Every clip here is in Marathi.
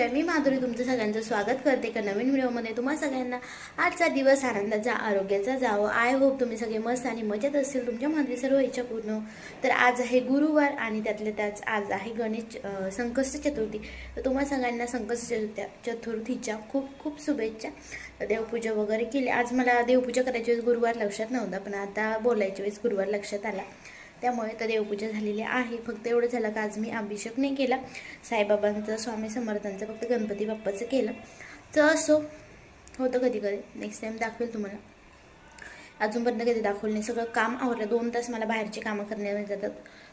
आहे. मी माधुरी तुमचं सगळ्यांचं स्वागत करते एका नवीन व्हिडिओमध्ये. तुम्हा सगळ्यांना आजचा दिवस आनंदाचा आरोग्याचा जावं. आय होप तुम्ही सगळे मस्त आणि मजेत असतील. तुमच्या मध्ये सर्व इच्छा पूर्ण तर आज आहे गुरुवार आणि त्यातल्या त्याच आज आहे गणेश संकष्ट चतुर्थी. तर तुम्हा सगळ्यांना संकष्ट चतुर्थ्या चतुर्थीच्या खूप खूप शुभेच्छा. देवपूजा वगैरे केली. आज मला देवपूजा करायची वेळेस गुरुवार लक्षात नव्हता पण आता बोलायच्या वेळेस गुरुवार लक्षात आला. त्यामुळे तर देवपूजा झालेली आहे. फक्त एवढं झालं का आज मी अभिषेक नाही केला. साईबाबांचं स्वामी समर्थांचं फक्त गणपती बाप्पाचं केलं. तर असो होतं कधी कधी नेक्स्ट टाईम दाखवेल तुम्हाला. अजूनपर्यंत कधी दाखवलं नाही. सगळं काम आवरलं. दोन तास मला बाहेरची कामं करण्यामध्ये जातात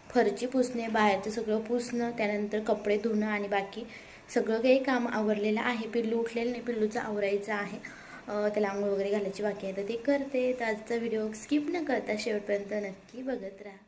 फरची पुसणे बाहेरचं सगळं पुसणं त्यानंतर कपडे धुणं आणि बाकी सगळं काही काम आवरलेलं आहे. पिल्लू उठलेलं नाही. पिल्लूचं आवरायचं आहे. त्याला आंघोळ वगैरे घालायची बाकी आहे. तर ते करते. तर आजचा व्हिडिओ स्किप न करता शेवटपर्यंत नक्की बघत राहा.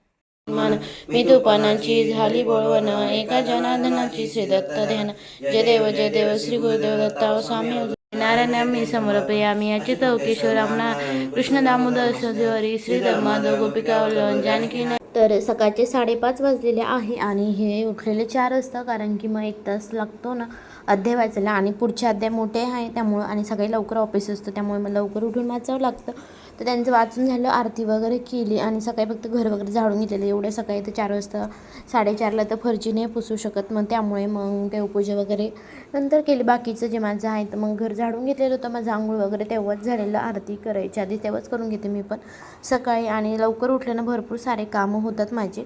मन. मी तुपानाची झाली बोळवण. एका जनार्दनाची श्री दत्त ध्यान. जय देव जय देव श्री गुरुदेव दत्ता स्वामी नारायण मी समर्पयामी अच्युत किशोर रमणा कृष्ण दामोदर सजवरी श्री धर्माधव गोपिका वल्लभ जानकी तर सकाळचे साडेपाच वाजलेले आहे आणि हे उठलेले चार वाजता कारण की मग एक तास लागतो ना. अध्याय वाचायला आणि पुढचे अध्याय मोठे आहे त्यामुळं आणि सकाळी लवकर ऑफिस असतं त्यामुळे मला लवकर उठून वाचावं लागतं. तर त्यांचं वाचून झालं आरती वगैरे केली आणि सकाळी फक्त घर वगैरे झाडून घेतलेलं एवढ्या सकाळी तर चार वाजता साडेचारला तर फरची नाही पुसू शकत. मग त्यामुळे मग देवपूजा वगैरे नंतर केली. बाकीचं जे माझं आहे तर मग घर झाडून घेतलेलं होतं. माझं आंघोळ वगैरे तेव्हाच झालेलं. आरती करायची आधी तेव्हाच करून घेते मी पण. सकाळी आणि लवकर उठल्यानं भरपूर सारे कामं होतात माझे.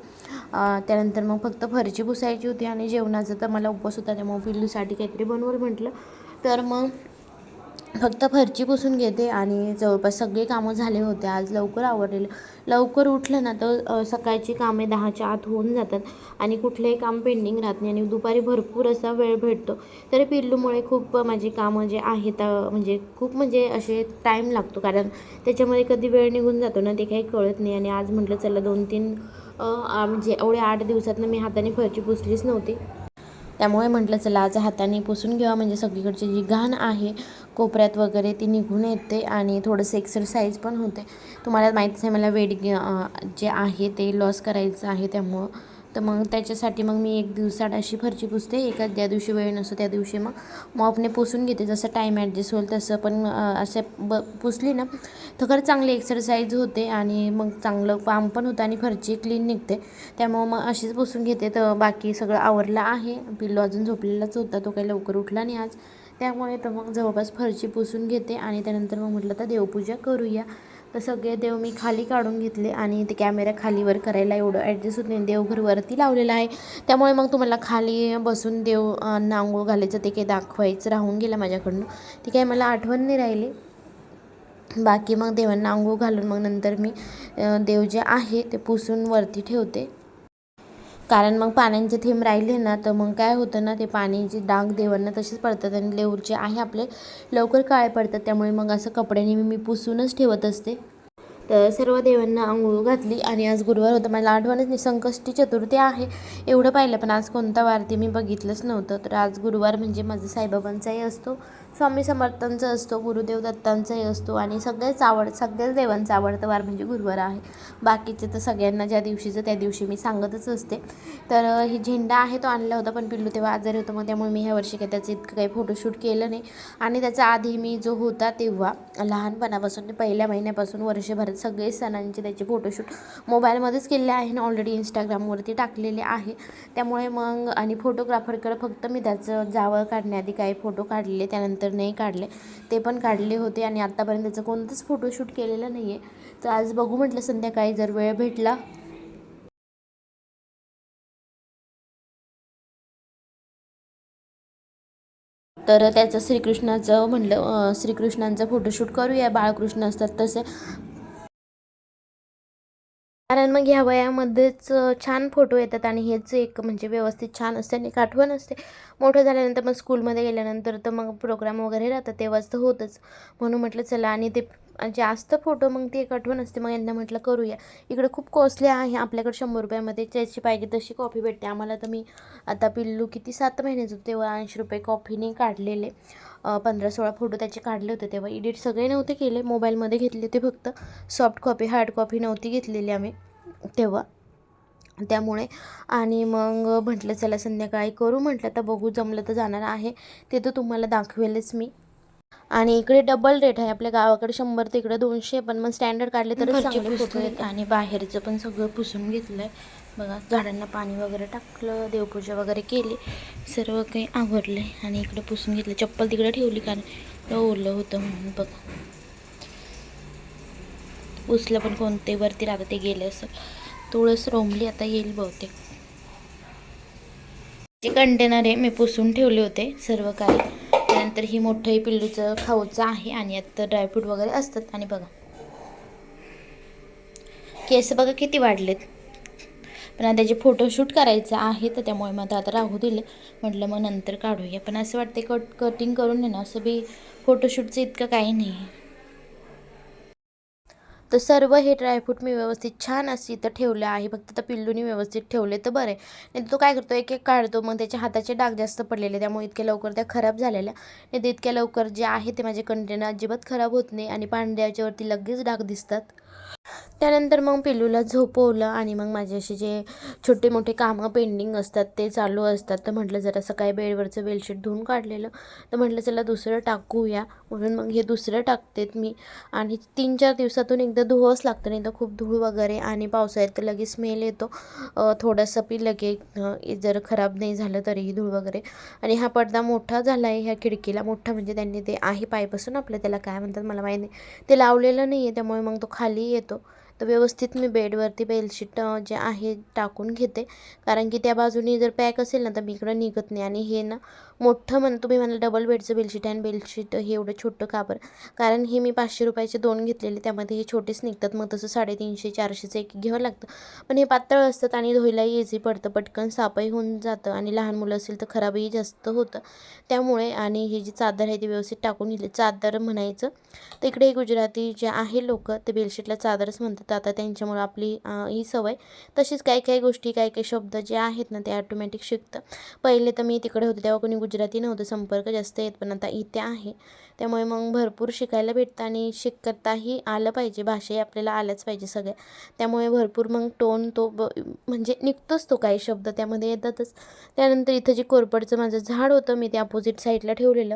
त्यानंतर मग फक्त फरची पुसायची होती आणि जेवणाचं तर मला उपवास होता त्यामुळे पिल्लूसाठी काहीतरी बनवलं म्हटलं. तर मग फक्त फरची पुसून घेते आणि जवळपास सगळे कामं झाले होते. आज लवकर आवडलेलं लवकर उठलं ना तर सकाळची कामे दहाच्या आत होऊन जातात आणि कुठलंही काम पेंडिंग राहत नाही आणि दुपारी भरपूर असा वेळ भेटतो. तरी पिल्लूमुळे खूप माझी कामं जे आहेत म्हणजे खूप म्हणजे असे टाईम लागतो. कारण त्याच्यामध्ये कधी वेळ निघून जातो ना ते काही कळत नाही. आणि आज म्हटलं चला दोन तीन म्हणजे एवढ्या आठ दिवसातनं मी हाताने फरची पुसलीच नव्हती. त्यामुळे म्हटलं चला आज हाताने पुसून घ्यावा म्हणजे सगळीकडची जी घाण आहे कोपऱ्यात वगैरे ती निघून येते आणि थोडंसं एक्सरसाइज पण होते. तुम्हाला माहीतच आहे मला वेट जे आहे ते लॉस करायचं आहे त्यामुळं तर मग त्याच्यासाठी मग मी एक दिवसाड अशी फरची पुसते. एका ज्या दिवशी वेळ नसतो त्या दिवशी मग मॉपने पुसून घेते. जसं टाईम ॲडजस्ट होईल तसं पण असे असं ब पुसली ना तर खरं चांगली एक्सरसाइज होते आणि मग चांगलं काम पण होतं आणि फरची क्लीन निघते. त्यामुळं मग अशीच पुसून घेते. तर बाकी सगळं आवरलं आहे. पिल्लो अजून झोपलेलाच होता. तो काही लवकर उठला नाही आज. त्यामुळे तर मग जवळपास फरची पुसून घेते आणि त्यानंतर मग म्हटलं तर देवपूजा करूया. तर सगळे देव मी खाली काढून घेतले आणि ते कॅमेरा खालीवर करायला एवढं ॲडजस्ट होत नाही. देवघर वरती लावलेलं आहे. त्यामुळे मग तुम्हाला खाली बसून देव नांगोळ घालायचं ते काही दाखवायचं राहून गेलं माझ्याकडनं. ते काही मला आठवण नाही राहिली. बाकी मग देवांना आंघोळ घालून मग नंतर मी देव जे आहे ते पुसून वरती ठेवते. कारण मग पाण्याचे थेंब राहिले ना तर मग काय होतं ना ते पाण्याची डाग देवांना तसेच पडतात आणि लेऊरचे आहे आपले लवकर काळे पडतात. त्यामुळे मग असं कपड्याने मी पुसूनच ठेवत असते. तर सर्व देवांना आंघोळ घातली आणि आज गुरुवार होता. मला आठवणच नाही संकष्टी चतुर्थी आहे. एवढं पाहिलं पण आज कोणता वार ते मी बघितलंच नव्हतं. तर आज गुरुवार म्हणजे माझं साईबाबांचाही असतो. स्वामी समर्थांचा असतो गुरुदेव दत्तांचाही असतो आणि सगळेच आवड सगळ्याच देवांचा आवडता वार म्हणजे गुरुवार आहे. बाकीचे तर सगळ्यांना ज्या दिवशीचं त्या दिवशी मी सांगतच असते. तर हे ही झेंडा आहे तो आणला होता पण पिल्लू तेव्हा आजारी होतं मग त्यामुळे मी ह्या वर्षी काही त्याचं इतकं काही फोटोशूट केलं नाही. आणि त्याचा आधी मी जो होता तेव्हा लहानपणापासून ते पहिल्या महिन्यापासून वर्षभरात सगळे सणांचे त्याचे फोटोशूट मोबाईलमध्येच केलेले आहे ना ऑलरेडी इंस्टाग्रामवरती टाकलेले आहे. त्यामुळे मग आणि फोटोग्राफरकडे फक्त मी त्याचं जावळ काढण्याआधी काही फोटो काढले त्यानंतर नाही काढले. ते पण काढले होते आणि आत्तापर्यंत त्याचं कोणतंच फोटोशूट केलेलं नाही आहे तर आज बघू म्हटलं संध्याकाळी जर वेळ भेटला. तर त्याचं श्रीकृष्णाचं म्हणलं श्रीकृष्णांचं फोटोशूट करूया बाळकृष्ण असतात तसे. कारण मग ह्या वयामध्येच छान फोटो येतात आणि हेच एक म्हणजे व्यवस्थित छान असते आणि एक आठवण असते. मोठं झाल्यानंतर मग स्कूलमध्ये गेल्यानंतर तर मग प्रोग्राम वगैरे राहतात तेव्हाच तर होतच. म्हणून म्हटलं चला. आणि ते जास्त फोटो मग ती एक आठवण असते. मग यांना म्हटलं करूया. इकडे खूप कॉस्टली आहे आपल्याकडे शंभर रुपयामध्ये ज्याची पाहिजे तशी कॉफी भेटते. आम्हाला तर मी आता पिल्लू किती सात महिन्याचं तेव्हा ऐंशी रुपये कॉफीने काढलेले. पंधरा सोळा फोटो त्याचे काढले होते तेव्हा. एडिट सगळे नव्हते केले. मोबाईलमध्ये घेतले ते फक्त. सॉफ्ट कॉपी हार्ड कॉपी नव्हती घेतलेली आम्ही तेव्हा. त्यामुळे. आणि मग म्हटलं चला संध्याकाळी करू. म्हटलं तर बघू जमलं तर जाणार आहे. ते तर तुम्हाला दाखवेलच मी. आणि इकडे डबल रेट आहे. आपल्या गावाकडे शंभर ते इकडे दोनशे पण मग स्टँडर्ड काढले तर आणि बाहेरचं पण सगळं पुसून घेतलंय. बघा झाडांना पाणी वगैरे टाकलं देवपूजा वगैरे केली. सर्व काही आवरले आणि इकडे पुसून घेतलं. चप्पल तिकडे ठेवली कारण ओलं होतं म्हणून बघा. पुसलं पण कोणते वरती राहतं ते गेले असं. तुळस रोमली आता येईल बहुतेक. जे कंटेनर आहे मी पुसून ठेवले होते सर्व काही. त्यानंतर ही मोठंही पिल्लूचं खाऊचं आहे आणि यात ड्रायफ्रूट वगैरे असतात. आणि बघा. केस बघा किती वाढलेत. पण आता त्याचे फोटोशूट करायचं आहे तर त्यामुळे मग आता राहू दिलं. म्हटलं मग नंतर काढूया. पण असं वाटते कट कटिंग करून आहे ना असं बी फोटोशूटचं इतकं काही नाही. तर सर्व हे ड्रायफ्रूट मी व्यवस्थित छान असे इथं ठेवलं आहे. फक्त तर पिल्लूनी व्यवस्थित ठेवले तर बरं आहे. नाही तो काय करतो एक एक काढतो. मग त्याच्या हाताचे डाग जास्त पडलेले त्यामुळे इतक्या लवकर त्या खराब झालेल्या. नाही तर इतक्या लवकर जे आहे ते माझे कंटेनर अजिबात खराब होत नाही. आणि पांढऱ्याच्यावरती लगेच डाग दिसतात. त्यानंतर मग पिल्लूला झोपवलं आणि मग माझे असे जे छोटे मोठे कामं पेंडिंग असतात ते चालू असतात. तर म्हटलं जरा सकाळी बेडवरचं बेडशीट धुवून काढलेलं. तर म्हटलं चला दुसरं टाकूया. म्हणून मग हे दुसरं टाकतेत मी. आणि तीन चार दिवसातून एकदा धुवंच लागतं नाही तर खूप धूळ वगैरे आणि पावसाळ्यात तर लगेच स्मेल येतो. थोडंसं पी लगे जर खराब नाही झालं तरीही धूळ वगैरे. आणि हा पडदा मोठा झाला आहे ह्या खिडकीला मोठा म्हणजे त्यांनी ते आहे पायपासून आपलं त्याला काय म्हणतात मला माहीत नाही. ते लावलेलं नाही आहे त्यामुळे मग तो खाली येतो. तर व्यवस्थित मी बेडवरती बेडशीट जे आहे टाकून घेते. कारण की त्या बाजूनी जर पॅक असेल ना तर मी इकडं निघत नाही. आणि हे ना मोठं म्हण तुम्ही म्हणाल डबल बेडचं बेडशीट आहे आणि बेडशीट हे एवढं छोटं काबर कारण हे मी पाचशे रुपयाचे दोन घेतलेले त्यामध्ये हे छोटेच निघतात. मग तसं साडेतीनशे चारशेचं एक घ्यावं लागतं. पण हे पातळ असतात आणि धुयलाही इझी पडतं. पटकन सापही होऊन जातं आणि लहान मुलं असेल तर खराबही जास्त होतं. त्यामुळे आणि ही जी चादर आहे ती व्यवस्थित टाकून घेतली चादर म्हणायचं तर इकडे गुजराती जे आहे लोक ते बेडशीटला चादरच म्हणतात. आता त्यांच्यामुळं आपली ही सवय. तशीच काही काही गोष्टी काही काही शब्द जे आहेत ना ते ॲटोमॅटिक शिकतं. पहिले तर मी तिकडे होते तेव्हा कोणी गुजराती नव्हतं संपर्क जास्त येत पण आता इथे आहे. त्यामुळे मग भरपूर शिकायला भेटतं आणि शिकताही आलं पाहिजे. भाषाही आपल्याला आल्याच पाहिजे सगळ्या. त्यामुळे भरपूर मग टोन तो ब म्हणजे निघतोच तो काही शब्द त्यामध्ये येतातच. त्यानंतर इथं जे कोरपडचं माझं झाड होतं मी ते अपोजिट साईडला ठेवलेलं.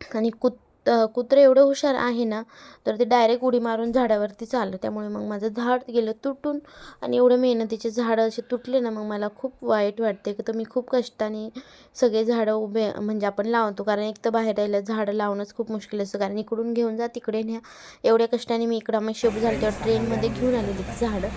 आणि कुत कुत्रं एवढं हुशार आहे ना तर ते डायरेक्ट उडी मारून झाडावरती चाललं. त्यामुळे मग माझं झाड गेलं तुटून आणि एवढं मेहनतीचे झाडं असे तुटले ना मग मला खूप वाईट वाटते. की तर मी खूप कष्टाने सगळे झाडं उभे म्हणजे आपण लावतो. कारण एक तर बाहेर राहिलं झाडं लावणंच खूप मुश्किल असतं. कारण इकडून घेऊन जा तिकडे न्या. एवढ्या कष्टाने मी इकडं मग शेप झालं. तेव्हा ट्रेनमध्ये घेऊन आलेली ती झाडं.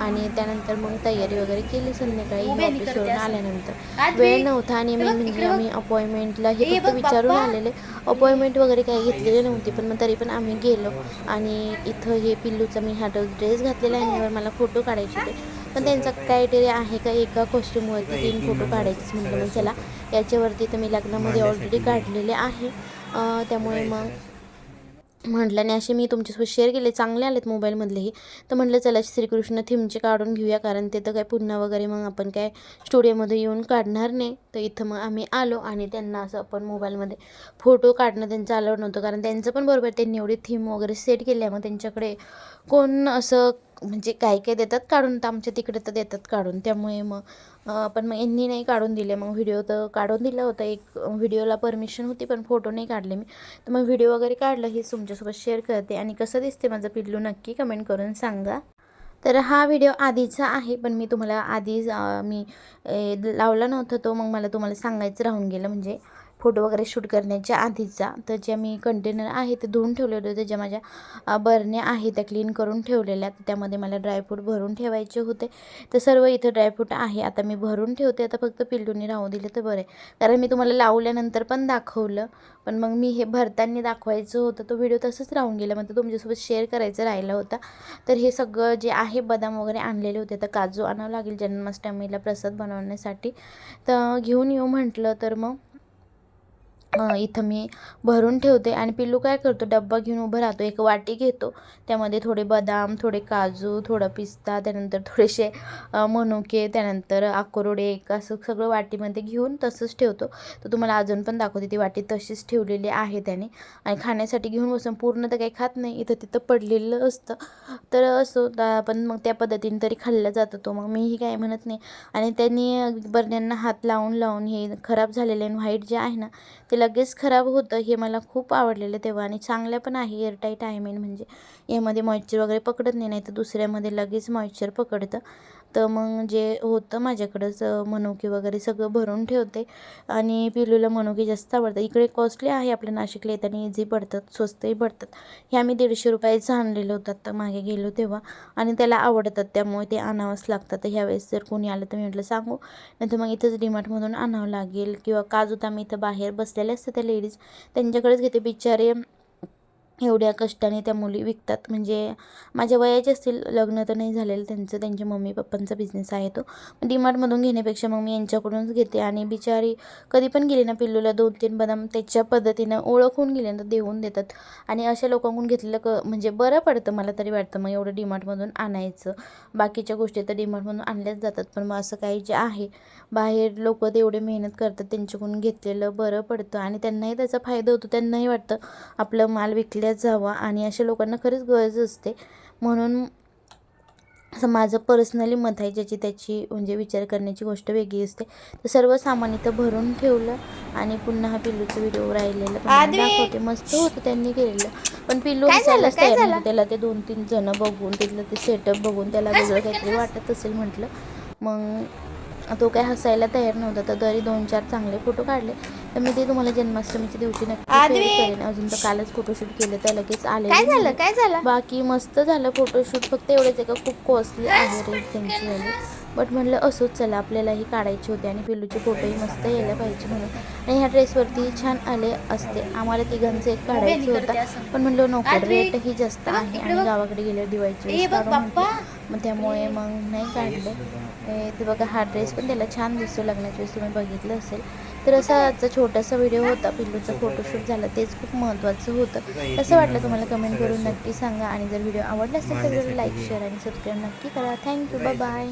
आणि त्यानंतर मग तयारी वगैरे केली संध्याकाळी ऑफिसवरून आल्यानंतर. वेळ नव्हता आणि मी म्हणजे आम्ही अपॉइंटमेंटला हे फक्त विचारून आलेले. अपॉइंटमेंट वगैरे काही घेतलेली नव्हती पण मग तरी पण आम्ही गेलो. आणि इथं हे पिल्लूचा मी हा ड्रेस घातलेला आहे यावर मला फोटो काढायचे होते. पण त्यांचा क्रायटेरिया आहे का एका कॉस्ट्यूमवरती तीन फोटो काढायचेच म्हटलं मग चला. याच्यावरती तर मी लग्नामध्ये ऑलरेडी काढलेले आहे. त्यामुळे मग म्हटलं आणि असे मी तुमच्यासोबत शेअर केले. चांगले आलेत मोबाईलमधलेही तर म्हटलं चला श्रीकृष्ण थीमचे काढून घेऊया. कारण ते तर काय पुन्हा वगैरे मग आपण काय स्टुडिओमध्ये येऊन काढणार नाही. तर इथं मग आम्ही आलो आणि त्यांना असं आपण मोबाईलमध्ये फोटो काढणं त्यांचं अलाउड नव्हतं. कारण त्यांचं पण बरोबर त्यांनी एवढी थीम वगैरे सेट केली आहे. मग त्यांच्याकडे कोण असं म्हणजे काय काय देतात काढून तर आमच्या तिकडे तर देतात काढून. त्यामुळे मग पण मग यांनी नाही काढून दिले. मग व्हिडिओ तर काढून दिला होता. एक व्हिडिओला परमिशन होती पण फोटो नाही काढले मी. तर मग व्हिडिओ वगैरे काढलं हे तुमच्यासोबत शेअर करते. आणि कसं दिसते माझं पिल्लू नक्की कमेंट करून सांगा. तर हा व्हिडिओ आधीचा आहे पण मी तुम्हाला आधी मी लावला नव्हता तो. मग मला तुम्हाला सांगायचं राहून गेलं म्हणजे. फोटो वगैरे शूट करण्याच्या आधीचा. तर जे मी कंटेनर आहे ते धुवून ठेवलेले होते ज्या माझ्या बरण्या आहे त्या क्लीन करून ठेवलेल्या त्यामध्ये मला ड्रायफ्रूट भरून ठेवायचे होते. तर सर्व इथं ड्रायफ्रूट आहे. आता मी भरून ठेवते. आता फक्त पिल्लूनी राहू दिले तर बरं आहे. कारण मी तुम्हाला लावल्यानंतर पण दाखवलं. पण मग मी हे भरताना दाखवायचं होतं. तो व्हिडिओ तसंच राहून गेला. मग तुमच्यासोबत शेअर करायचं राहिला होता. तर हे सगळं जे आहे बदाम वगैरे आणलेले होते. तर काजू आणावं लागेल. जन्माष्टमीला प्रसाद बनवण्यासाठी. तर घेऊन येऊ म्हटलं तर मग इथं मी भरून ठेवते. आणि पिल्लू काय करतो डब्बा घेऊन उभं राहतो. एक वाटी घेतो. त्यामध्ये थोडे बदाम थोडे काजू थोडा पिस्ता त्यानंतर थोडेसे मनुके त्यानंतर अक्रोड एक असं सगळं वाटीमध्ये घेऊन तसंच ठेवतो. तर तुम्हाला अजून पण दाखवते ती वाटी तशीच ठेवलेली आहे त्याने. आणि खाण्यासाठी घेऊन बसून पूर्ण तर काही खात नाही. इथं तिथं पडलेलं असतं. तर असो पण मग त्या पद्धतीने तरी खाल्ला जातो तो. मग मीही काय म्हणत नाही. आणि त्यांनी बरण्यांना हात लावून लावून हे खराब झालेले आणि व्हाईट जे आहे ना ते लगेच खराब होतं हे मला खूप आवडलेलं तेव्हा. आणि चांगल्या पण आहे एअरटाईट आहे मेन म्हणजे. यामध्ये मॉइश्चर वगैरे पकडत नाही नाही तर दुसऱ्यामध्ये लगेच मॉइश्चर पकडतं. तर मग जे होतं माझ्याकडंच मनुकी मनुके वगैरे सगळं भरून ठेवते. आणि पिलूला मनुके जास्त आवडतात इकडे कॉस्टली आहे आपल्या नाशिकला येताना इझी पडतात स्वस्तही पडतात. हे आम्ही दीडशे रुपयाचं आणलेलं होतं तर मागे गेलो तेव्हा. आणि त्याला आवडतात त्यामुळे ते आणावंच लागतात. तर ह्यावेळेस जर कोणी आलं तर मी म्हटलं सांगू. नाही तर मग इथंच डिमार्टमधून आणावं लागेल. किंवा काजू तर आम्ही इथं बाहेर बसलेले असतं त्या लेडीज त्यांच्याकडेच घेते. बिचारे एवढ्या कष्टाने त्या मुली विकतात. म्हणजे माझ्या वयाचे असतील लग्न तर नाही झालेलं त्यांचं त्यांच्या मम्मी पप्पांचा बिझनेस आहे तो. डीमार्टमधून घेण्यापेक्षा मग मी यांच्याकडूनच घेते. आणि बिचारी कधी पण गेली ना पिल्लूला दोन तीन बदाम त्याच्या पद्धतीनं ओळखून गेले ना देऊन देतात. आणि अशा लोकांकडून घेतलेलं क म्हणजे बरं पडतं मला तरी वाटतं मग एवढं डीमार्टमधून आणायचं. बाकीच्या गोष्टी तर डीमार्टमधून आणल्याच जातात. पण मग असं काही जे आहे बाहेर लोक तेवढे मेहनत करतात त्यांच्याकडून घेतलेलं बरं पडतं. आणि त्यांनाही त्याचा फायदा होतो त्यांनाही वाटतं आपलं माल विकल्या जावा आणि अशा लोकांना खरंच गरज असते. म्हणून असं माझं पर्सनली मत आहे ज्याची त्याची म्हणजे विचार करण्याची गोष्ट वेगळी असते. तर सर्व सामान इथं भरून ठेवलं आणि पुन्हा हा पिल्लूचा व्हिडिओ राहिलेला दाखवते. मस्त होतं त्यांनी केलेलं. पण पिल्लू हसायलाच तयार. त्याला ते दोन तीन जण बघून तिथलं ते सेटअप बघून त्याला वेगळं काहीतरी वाटत असेल म्हटलं. मग तो काय हसायला तयार नव्हता. तर तरी दोन चार चांगले फोटो काढले. तर मी ते तुम्हाला जन्माष्टमीच्या दिवशी नक्की करेन. अजून तर कालच फोटोशूट केलं तर लगेच आले काय झालं? काय झालं? बाकी मस्त झालं फोटोशूट फक्त एवढंच आहे का खूप कॉस्टली आहे रेट त्यांची वाली बट म्हटलं असोच चला आपल्यालाही काढायचे होते आणि पिल्लूचे फोटोही मस्त यायला पाहिजे म्हणून. आणि ह्या ड्रेसवरती छान आले असते. आम्हाला तिघांचं एक काढायचं होता. पण म्हटलं नको रेटही जास्त आहे आणि गावाकडे गेले दिवाळीची. मग त्यामुळे मग नाही काढलं. हे ते बघा हा ड्रेस पण त्याला छान दिसतो. लग्नाच्या वेळेस तुम्ही बघितलं असेल. तर असा आजचा छोटासा व्हिडिओ होता. पिल्लूचा फोटोशूट झाला. तेच खूप महत्त्वाचं होतं. कसं वाटलं तुम्हाला कमेंट करून नक्की सांगा. आणि जर व्हिडिओ आवडला असेल तर व्हिडिओ लाईक शेअर आणि सबस्क्राईब नक्की करा. Thank you bye bye